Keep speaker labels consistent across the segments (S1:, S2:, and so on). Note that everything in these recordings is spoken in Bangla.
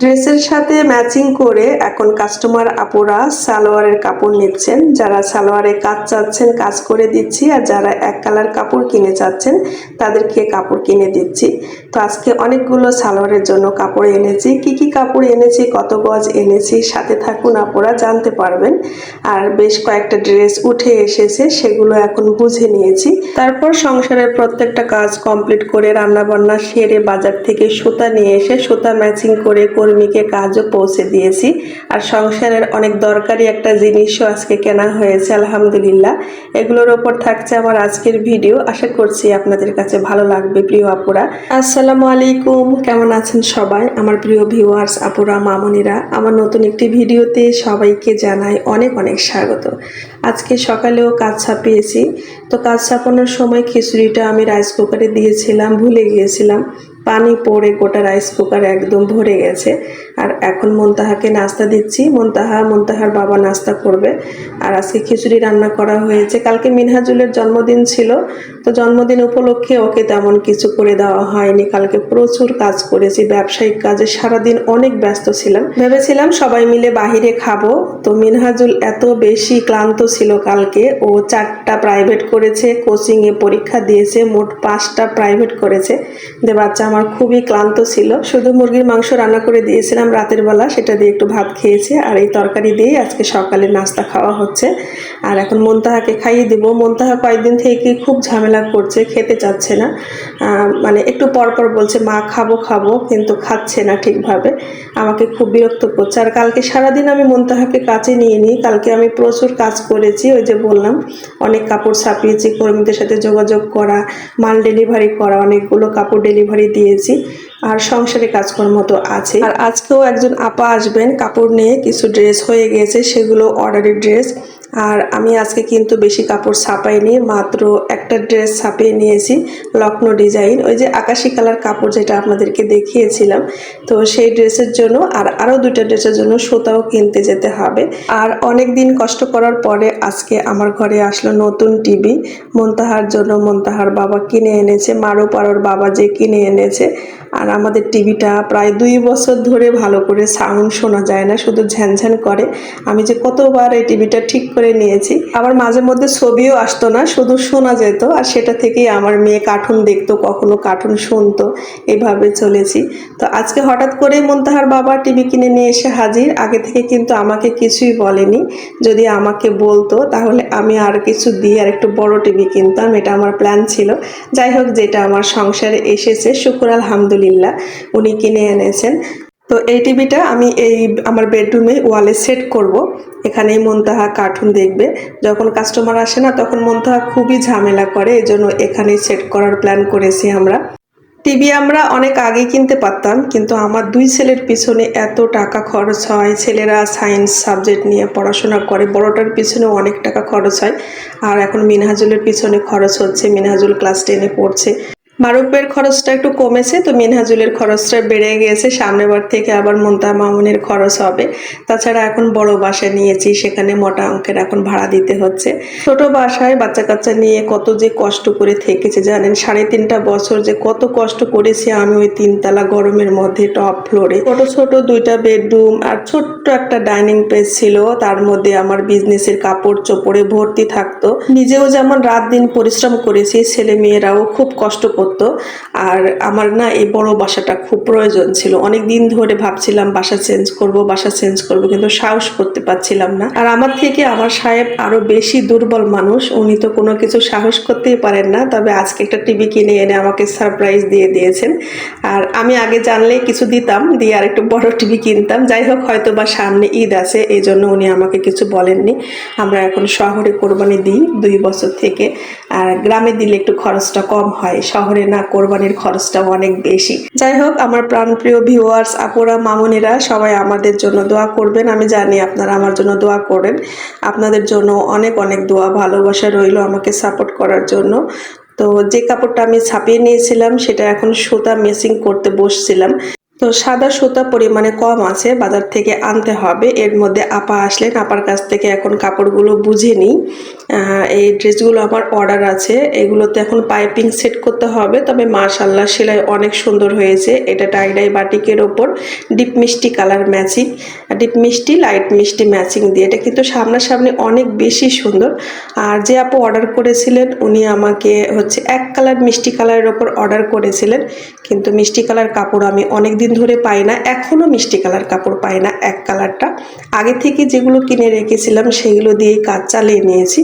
S1: ড্রেসের সাথে ম্যাচিং করে এখন কাস্টমার আপুরা সালোয়ারের কাপড় নিচ্ছেন। যারা সালোয়ারে কাজ চাচ্ছেন, কাজ করে দিচ্ছি। আর যারা এক কালার কাপড় কিনে চাচ্ছেন তাদেরকে কাপড় কিনে দিচ্ছি। তো আজকে অনেকগুলো সালোয়ারের জন্য কাপড় এনেছি। কি কি কাপড় এনেছি, কত গজ এনেছি, সাথে থাকুন আপনারা জানতে পারবেন। আর বেশ কয়েকটা ড্রেস উঠে এসেছে, সেগুলো এখন বুঝে নিয়েছি। তারপর সংসারের প্রত্যেকটা কাজ কমপ্লিট করে রান্না বান্না সেরে বাজার থেকে সুতা নিয়ে এসে সুতা ম্যাচিং করে কর্মীকে কাজও পৌঁছে দিয়েছি। আর সংসারের অনেক দরকারি একটা জিনিসও আজকে কেনা হয়েছে, আলহামদুলিল্লাহ। এগুলোর ওপর থাকছে আমার আজকের ভিডিও। আশা করছি আপনাদের কাছে ভালো লাগবে, প্রিয় আপুরা। আসসালামু আলাইকুম, কেমন আছেন সবাই? আমার প্রিয় ভিউয়ার্স আপুরা, মামনিরা, আমার নতুন একটি ভিডিওতে সবাইকে জানাই অনেক অনেক স্বাগত। আজকে সকালেও কাজ ছাপিয়েছি। তো কাজ ছাপানোর সময় খিচুড়িটা আমি রাইস কুকারে দিয়েছিলাম, ভুলে গিয়েছিলাম। পানি পড়ে গোটা রাইস কুকার একদম ভরে গেছে। আর এখন মন্তাহাকে নাস্তা দিচ্ছি। মন্তাহা, মন্তাহার বাবা নাস্তা করবে। আর আজকে খিচুড়ি রান্না করা হয়েছে। কালকে মিনহাজুলের জন্মদিন ছিল। তো জন্মদিন উপলক্ষে ওকে তেমন কিছু করে দেওয়া হয়নি। কালকে প্রচুর কাজ করেছি। ব্যবসায়িক কাজে সারাদিন অনেক ব্যস্ত ছিলাম। ভেবেছিলাম সবাই মিলে বাহিরে খাব। তো মিনহাজুল এত বেশি ক্লান্ত ছিল কালকে। ও চারটা প্রাইভেট করেছে কোচিংয়ে পরীক্ষা দিয়েছে, মোট পাঁচটা প্রাইভেট করেছে। যে বাচ্চা আমার খুবই ক্লান্ত ছিল। শুধু মুরগির মাংস রান্না করে দিয়েছিলাম রাতের বেলা, সেটা দিয়ে একটু ভাত খেয়েছে আর এই তরকারি দিয়েই আজকে সকালে নাস্তা খাওয়া হচ্ছে। আর এখন মন্তাহাকে খাইয়ে দিব। মন্তাহা কয়েকদিন থেকে খুব ঝামেলা করছে, খেতে চাচ্ছে না। মানে একটু পর পর বলছে, মা, খাব খাব। কিন্তু খাচ্ছে না ঠিকভাবে। আমাকে খুব বিরক্ত করছে। আর কালকে সারাদিন আমি মন্তাহাকে কাছে নিয়ে নিই। কালকে আমি প্রচুর কাজ করেছি, ওই যে বললাম, অনেক কাপড় ছাপিয়েছি, কর্মীদের সাথে যোগাযোগ করা, মাল ডেলিভারি করা, অনেকগুলো কাপড় ডেলিভারি দিয়েছি। আর সংসারে কাজকর্ম তো আছে আর আজকেও একজন আপা আসবেন, কাপড় নিয়ে কিছু ড্রেস হয়ে গেছে, সেগুলো অর্ডারের ড্রেস আর আমি আজকে কিন্তু বেশি কাপড় ছাপাইনি, মাত্র একটা ড্রেস ছাপিয়ে নিয়েছি লখনৌ ডিজাইন ওই যে আকাশি কালার কাপড় যেটা আপনাদেরকে দেখিয়েছিলাম, তো সেই ড্রেসের জন্য আর আরও দুইটা ড্রেসের জন্য সুতাও কিনতে যেতে হবে। আর অনেক দিন কষ্ট করার পরে আজকে আমার ঘরে আসলো নতুন টিভি মন্তাহার জন্য মন্তাহার বাবা কিনে এনেছে মারো পারোর বাবা যে কিনে এনেছে। আর আমাদের টিভিটা প্রায় দুই বছর ধরে ভালো করে সাউন্ড শোনা যায় না, শুধু ঝ্যানঝ্যান করে। আমি যে কতবার এই টিভিটা ঠিক করে নিয়েছি, আবার মাঝে মধ্যে ছবিও আসতো না, শুধু শোনা যেত। আর সেটা থেকেই আমার মেয়ে কার্টুন দেখতো, কখনো কার্টুন শুনতো, এভাবে চলেছি। তো আজকে হঠাৎ করেই মন্তাহার বাবা টিভি কিনে নিয়ে এসে হাজির, আগে থেকে কিন্তু আমাকে কিছুই বলেনি। যদি আমাকে বলতো, তাহলে আমি আর কিছু দিয়ে আর একটু বড় টিভি কিনতাম, এটা আমার প্ল্যান ছিল। যাই হোক, যেটা আমার সংসারে এসেছে, শুকুর আলহামদুলিল্লাহ। উনি কিনে এনেছেন। তো এই টিভিটা আমি এই আমার বেডরুমে ওয়ালে সেট করব। এখানেই মন্তাহা কার্টুন দেখবে। যখন কাস্টমার আসে না, তখন মন্তাহা খুবই ঝামেলা করে। এজন্য এখানেই সেট করার প্ল্যান করেছি আমরা। টিভি আমরা অনেক আগে কিনতে পারতাম, কিন্তু আমার দুই ছেলের পিছনে এত টাকা খরচ হয়। ছেলেরা সায়েন্স সাবজেক্ট নিয়ে পড়াশোনা করে, বড়টার পিছনে অনেক টাকা খরচ হয়। আর এখন মিনহাজুলের পিছনে খরচ হচ্ছে। মিনহাজুল ক্লাস টেনে পড়ছে। মারুফের খরচটা একটু কমেছে, তো মিনহাজুলের খরচটা বেড়ে গিয়েছে। সামনের বার থেকে আবার মন্তা মামুনের খরচ হবে। তাছাড়া এখন বড় বাসা নিয়েছি, সেখানে মোটা অঙ্কের এখন ভাড়া দিতে হচ্ছে। ছোট বাসায় বাচ্চা কাচ্চা নিয়ে কত যে কষ্ট করে থেকেছে, জানেন? সাড়ে তিনটা বছর যে কত কষ্ট করেছি আমি ওই তিনতলা গরমের মধ্যে, টপ ফ্লোরে। ছোট ছোট দুইটা বেডরুম আর ছোট্ট একটা ডাইনিং প্লেস ছিল। তার মধ্যে আমার বিজনেসের কাপড় চোপড়ে ভর্তি থাকতো। নিজেও যেমন রাত দিন পরিশ্রম করেছি ছেলে মেয়েরাও খুব কষ্ট করতো। আর আমার না এই বড় বাসাটা খুব প্রয়োজন ছিল। অনেক দিন ধরে ভাবছিলাম বাসা চেঞ্জ করব, বাসা চেঞ্জ করব, কিন্তু সাহস করতে পারছিলাম না। আর আমার থেকে আমার সাহেব আরও বেশি দুর্বল মানুষ। উনি তো কোনো কিছু সাহস করতেই পারেন না। তবে আজকে একটা টিভি কিনে এনে আমাকে সারপ্রাইজ দিয়ে দিয়েছেন। আর আমি আগে জানলে কিছু দিতাম, দিয়ে আর একটু বড় টিভি কিনতাম। যাই হোক হয়তো বা সামনে ঈদ আছে এই জন্য উনি আমাকে কিছু বলেননি। আমরা এখন শহরে কোরবানি দিই দুই বছর থেকে। আর গ্রামে দিলে একটু খরচটা কম হয়, শহরে না কোরবানির খরচটাও অনেক বেশি। যাই হোক, আমার প্রাণপ্রিয় ভিউয়ার্স আপুরা, মামুনিরা, সবাই আমাদের জন্য দোয়া করবেন। আমি জানি আপনারা আমার জন্য দোয়া করেন। আপনাদের জন্য অনেক অনেক দোয়া, ভালোবাসা রইল আমাকে সাপোর্ট করার জন্য। তো যে কাপড়টা আমি ছাপিয়ে নিয়েছিলাম সেটা এখন সুতা মেসিং করতে বসছিলাম। তো সাদা সুতা পরিমাণে কম আছে, বাজার থেকে আনতে হবে। এর মধ্যে আপা আসলেন, আপার কাছ থেকে এখন কাপড়গুলো বুঝে নিই। এই ড্রেসগুলো আমার অর্ডার আছে, এগুলোতে এখন পাইপিং সেট করতে হবে। তবে মাশাল্লাহ সেলাই অনেক সুন্দর হয়েছে। এটা টাইডাই বাটিকের ওপর, ডিপ মিষ্টি কালার ম্যাচিং, ডিপ মিষ্টি, লাইট মিষ্টি ম্যাচিং দিয়ে। এটা কিন্তু সামনাসামনি অনেক বেশি সুন্দর। আর যে আপু অর্ডার করেছিলেন, উনি আমাকে হচ্ছে এক কালার মিষ্টি কালারের ওপর অর্ডার করেছিলেন। কিন্তু মিষ্টি কালার কাপড় আমি অনেক দিন ধরে পাই না এখনও মিষ্টি কালার কাপড় পাই না, এক কালারটা। আগে থেকে যেগুলো কিনে রেখেছিলাম সেগুলো দিয়েই কাজ চালিয়ে নিয়েছি।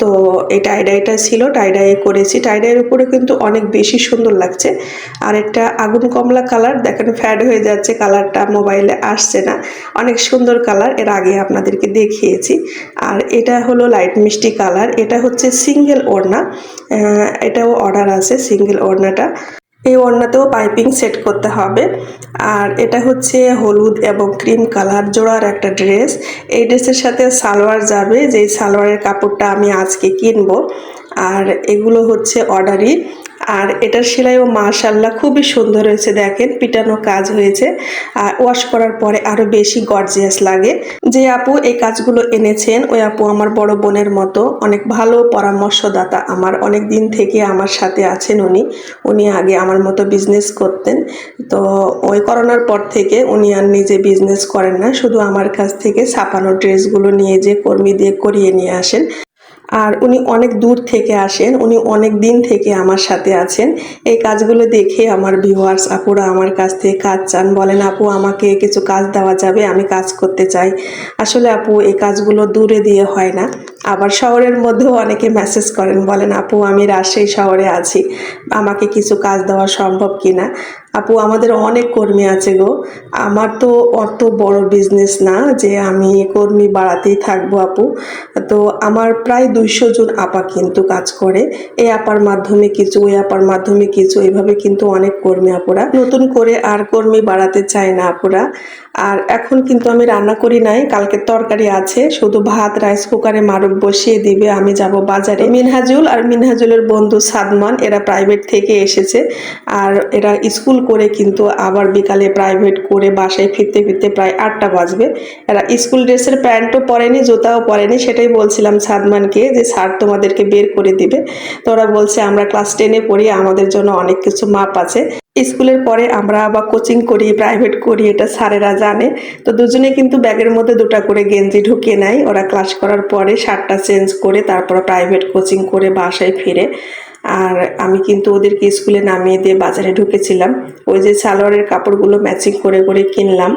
S1: তো এই টাইডাইটা ছিল টাইডাই করেছি। টাইডাইয়ের উপরে কিন্তু অনেক বেশি সুন্দর লাগছে। আর একটা আগুন কমলা কালার, দেখেন ফ্যাড হয়ে যাচ্ছে, কালারটা মোবাইলে আসছে না। অনেক সুন্দর কালার, এর আগে আপনাদেরকে দেখিয়েছি। আর এটা হলো লাইট মিষ্টি কালার, এটা হচ্ছে সিঙ্গেল ওড়না। এটাও অর্ডার আছে সিঙ্গেল ওড়নাটা। এই ওড়নাতেও পাইপিং সেট করতে হবে। আর এটা হচ্ছে হলুদ এবং ক্রিম কালার জোড়ার একটা ড্রেস। এই ড্রেসের সাথে সালোয়ার যাবে, যেই সালোয়ারের কাপড়টা আমি আজকে কিনবো। আর এগুলো হচ্ছে অর্ডারই আর এটার সেলাইও মাশাল্লাহ খুবই সুন্দর হয়েছে, দেখেন পিটানো কাজ হয়েছে। আর ওয়াশ করার পরে আরও বেশি গর্জিয়াস লাগে। যে আপু এই কাজগুলো এনেছেন, ওই আপু আমার বড় বোনের মতো অনেক ভালো পরামর্শদাতা আমার, অনেক দিন থেকে আমার সাথে আছেন উনি। উনি আগে আমার মতো বিজনেস করতেন। তো ওই করোনার পর থেকে উনি আর নিজে বিজনেস করেন না, শুধু আমার কাছ থেকে ছাপানো ড্রেসগুলো নিয়ে যে কর্মী দিয়ে করিয়ে নিয়ে আসেন। আর উনি অনেক দূর থেকে আসেন, উনি অনেক দিন থেকে আমার সাথে আছেন। এই কাজগুলো দেখে আমার ভিউয়ার্স আপুরা আমার কাছ থেকে কাজ চান, বলেন, আপু, আমাকে কিছু কাজ দেওয়া যাবে, আমি কাজ করতে চাই। আসলে আপু, এই কাজগুলো দূরে দিয়ে হয় না। আবার শহরের মধ্যেও অনেকে মেসেজ করেন, বলেন, আপু, আমি রাজশাহী শহরে আছি। আমাকে কিছু কাজ দেওয়া সম্ভব কি না আপু, আমাদের অনেক কর্মী আছে গো। আমার তো অত বড় বিজনেস না যে আমি কর্মী বাড়াতেই থাকব, আপু। তো আমার প্রায় দুইশো জন আপা কিন্তু কাজ করে। এই আপার মাধ্যমে কিছু, ওই আপার মাধ্যমে কিছু এইভাবে কিন্তু অনেক কর্মী আপুরা। নতুন করে আর কর্মী বাড়াতে চায় না আপুরা। আর এখন কিন্তু আমি রান্না করি নাই, কালকে তরকারি আছে, শুধু ভাত রাইস কুকারে মারুক বসিয়ে দিবে, আমি যাব বাজারে। মিনহাজুল আর মিনহাজুলের বন্ধু সাদমান, এরা প্রাইভেট থেকে এসেছে। আর এরা স্কুল করে কিন্তু আবার বিকালে প্রাইভেট করে বাসায় ফিরতে ফিরতে প্রায় আটটা বাজবে। এরা স্কুল ড্রেসের প্যান্টও পরেনি, জুতাও পরেনি। সেটাই বলছিলাম সাদমানকে যে, স্যার, তোমাদেরকে বের করে দিবে। তো ওরা বলছে, আমরা ক্লাস টেনে পড়ি, আমাদের জন্য অনেক কিছু মাপ আছে। স্কুলের পরে আমরা আবার কোচিং করি প্রাইভেট করি, এটা স্যারেরা জানে। তো দুজনে কিন্তু ব্যাগের মধ্যে দুটা করে গেঞ্জি ঢুকিয়ে নেয়। ওরা ক্লাস করার পরে শার্টটা চেঞ্জ করে তারপর প্রাইভেট কোচিং করে বাসায় ফিরে। আর আমি কিন্তু ওদেরকে স্কুলে নামিয়ে দিয়ে বাজারে ঢুকেছিলাম। ওই যে সালোয়ারের কাপড়গুলো ম্যাচিং করে করে কিনলাম।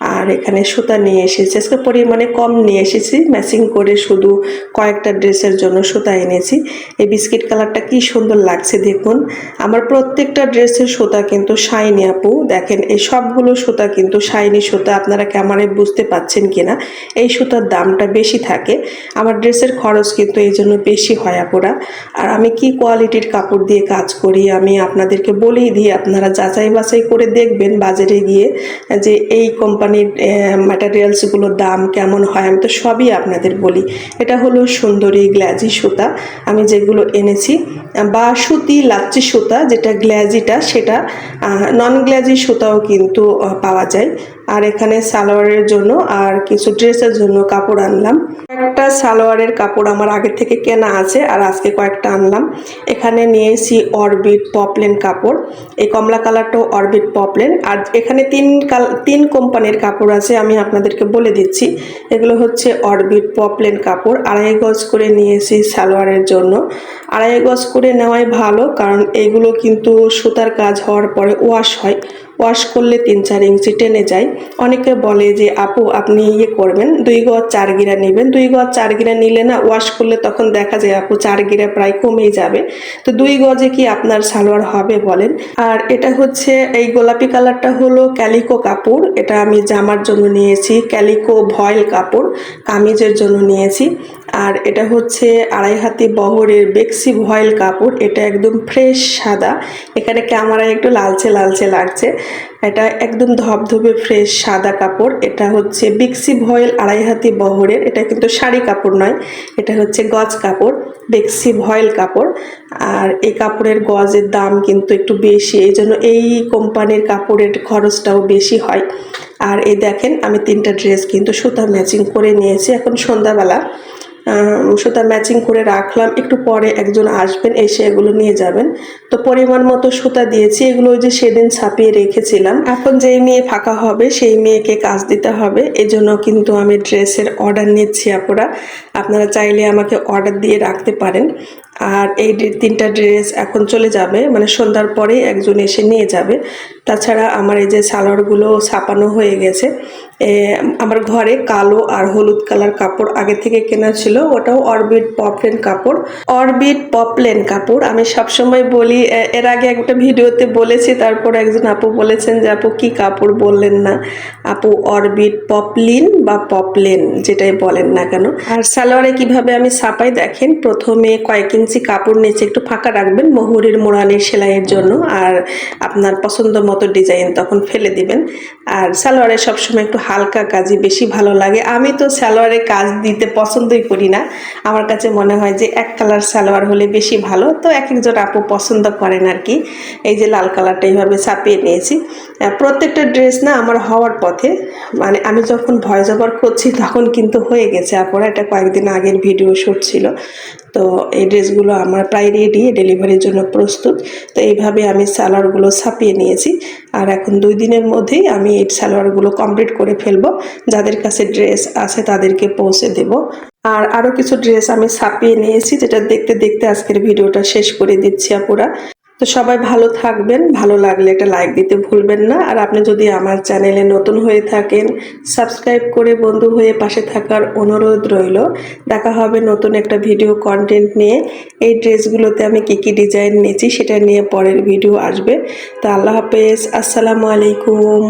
S1: আর এখানে সুতা নিয়ে এসেছি। আজকে পরিমাণে কম নিয়ে এসেছি। ম্যাচিং করে শুধু কয়েকটা ড্রেসের জন্য সুতা এনেছি। এই বিস্কিট কালারটা কি সুন্দর লাগছে দেখুন। আমার প্রত্যেকটা ড্রেসের সুতা কিন্তু শাইনি আপু। দেখেন, এই সবগুলো সুতা কিন্তু শাইনি সুতা। আপনারা ক্যামেরায় বুঝতে পাচ্ছেন কিনা? এই সুতার দামটা বেশি থাকে। আমার ড্রেসের খরচ কিন্তু এই জন্য বেশি হয় আপুরা। আর আমি কি কোয়ালিটির কাপড় দিয়ে কাজ করি, আমি আপনাদেরকে বলেই দিই। আপনারা যাচাই বাছাই করে দেখবেন বাজারে গিয়ে যে এই কোম্পানির ম্যাটেরিয়ালসগুলোর দাম কেমন হয় আমি তো সবই আপনাদের বলি। এটা হলো সুন্দরী গ্ল্যাজি সুতা। আমি যেগুলো এনেছি, বা সুতি লাচ্চি সুতা, যেটা গ্ল্যাজিটা, সেটা নন গ্ল্যাজি সুতাও কিন্তু পাওয়া যায়। আর এখানে সালোয়ারের জন্য আর কিছু ড্রেসের জন্য কাপড় আনলাম। সালোয়ারের কাপড় আমার আগে থেকে কেনা আছে আর আজকে কয়েকটা আনলাম। এখানে নিয়েছি অরবিট পপলেন কাপড়। এই কমলা কালারটাও অরবিট পপলেন। আর এখানে তিন কাল, তিন কোম্পানির কাপড় আছে, আমি আপনাদেরকে বলে দিচ্ছি। এগুলো হচ্ছে অরবিট পপলেন কাপড়। আড়াই গজ করে নিয়েছি সালোয়ারের জন্য। আড়াই গজ করে নেওয়াই ভালো, কারণ এগুলো কিন্তু সুতার কাজ হওয়ার পরে ওয়াশ হয়। ওয়াশ করলে তিন চার ইঞ্চি টেনে যায়। অনেকে বলে যে, আপু, আপনি ইয়ে করবেন, দুই গজ চার গিরা নেবেন। দুই গজ চার গিরা নিলে না ওয়াশ করলে তখন দেখা যায়, আপু, চার গিরা প্রায় কমেই যাবে। তো দুই গজে কি আপনার সালোয়ার হবে বলেন। আর এটা হচ্ছে, এই গোলাপি কালারটা হলো ক্যালিকো কাপড়। এটা আমি জামার জন্য নিয়েছি, ক্যালিকো ভয়েল কাপড়, কামিজের জন্য নিয়েছি। আর এটা হচ্ছে আড়াই হাতি বহরের বেক্সি ভয়েল কাপড়। এটা একদম ফ্রেশ সাদা। এখানে ক্যামেরায় একটু লালচে লালচে লাগছে। এটা একদম ধবধবে ফ্রেশ সাদা কাপড়। এটা হচ্ছে বিক্সি ভয়েল আড়াই হাতি বহরের। এটা কিন্তু শাড়ি কাপড় নয়, এটা হচ্ছে গজ কাপড় বেক্সি ভয়েল কাপড়। আর এই কাপড়ের গজের দাম কিন্তু একটু বেশি, এই জন্য এই কোম্পানির কাপড়ের খরচটাও বেশি হয়। আর এই দেখেন, আমি তিনটা ড্রেস কিন্তু সুতা ম্যাচিং করে নিয়েছি। এখন সন্ধ্যাবেলা সুতা ম্যাচিং করে রাখলাম। একটু পরে একজন আসবেন, এসে এগুলো নিয়ে যাবেন। তো পরিমাণ মতো সুতা দিয়েছি। এগুলো যে সেদিন ছাপিয়ে রেখেছিলাম। এখন যেই মেয়ে ফাঁকা হবে, সেই মেয়েকে কাজ দিতে হবে। এজন্য কিন্তু আমি ড্রেসের অর্ডার নিচ্ছি আপুরা। আপনারা চাইলে আমাকে অর্ডার দিয়ে রাখতে পারেন। আর এই তিনটা ড্রেস এখন চলে যাবে। মানে সন্ধ্যার পরেই একজন এসে নিয়ে যাবে। তাছাড়া আমার এই যে সালোয়ারগুলো ছাপানো হয়ে গেছে। আমার ঘরে কালো আর হলুদ কালার কাপড় আগে থেকে কেনা ছিল ওটাও অরবিট পপলেন কাপড়। অরবিট পপলেন কাপড় আমি সবসময় বলি এর আগে একটা ভিডিওতে বলেছি তারপর একজন আপু বলেছেন যে আপু কি কাপড় বললেন না? আপু অরবিট পপলিন বা পপলেন যেটাই বলেন না কেন। আর সালোয়ারে কীভাবে আমি ছাপাই দেখেন প্রথমে কয়েক ইঞ্চি কাপড় নিচে একটু ফাঁকা রাখবেন মোহরের মোড়ানির সেলাইয়ের জন্য আর আপনার পছন্দ মতো ডিজাইন তখন ফেলে দিবেন। আর সালোয়ারে সবসময় একটু হালকা কাজই বেশি ভালো লাগে। আমি তো সালোয়ারে কাজ দিতে পছন্দই করি না। আমার কাছে মনে হয় যে এক কালার সালোয়ার হলে বেশি ভালো। তো এক একজন আপু পছন্দ করেন আর কি। এই যে লাল কালারটা এইভাবে ছাপিয়ে নিয়েছি। প্রত্যেকটা ড্রেস না আমার হওয়ার পথে। মানে আমি যখন ভয়েস ওভার করছি তখন কিন্তু হয়ে গেছে আপুরা এটা কয়েকদিন আগের ভিডিও শ্যুট ছিল। তো এই ড্রেসগুলো আমার প্রায় রেডি ডেলিভারির জন্য প্রস্তুত। তো এইভাবে আমি সালোয়ারগুলো ছাপিয়ে নিয়েছি। আর এখন দুই দিনের মধ্যেই আমি এই সালোয়ারগুলো কমপ্লিট করে ফেলব। যাদের কাছে ড্রেস আছে তাদেরকে পৌঁছে দেব। আর আরও কিছু ড্রেস আমি ছাপিয়ে নিয়েছি, যেটা দেখতে দেখতে আজকের ভিডিওটা শেষ করে দিচ্ছি আপুরা। তো সবাই ভালো থাকবেন, ভালো লাগলে একটা লাইক দিতে ভুলবেন না। আর আপনি যদি আমার চ্যানেলে নতুন হয়ে থাকেন সাবস্ক্রাইব করে বন্ধু হয়ে পাশে থাকার অনুরোধ রইল। দেখা হবে নতুন একটা ভিডিও কন্টেন্ট নিয়ে। এই ড্রেসগুলোতে আমি কী কী ডিজাইন নিয়েছি সেটা নিয়ে পরের ভিডিও আসবে। তো আল্লাহ হাফেজ, আসসালামু আলাইকুম।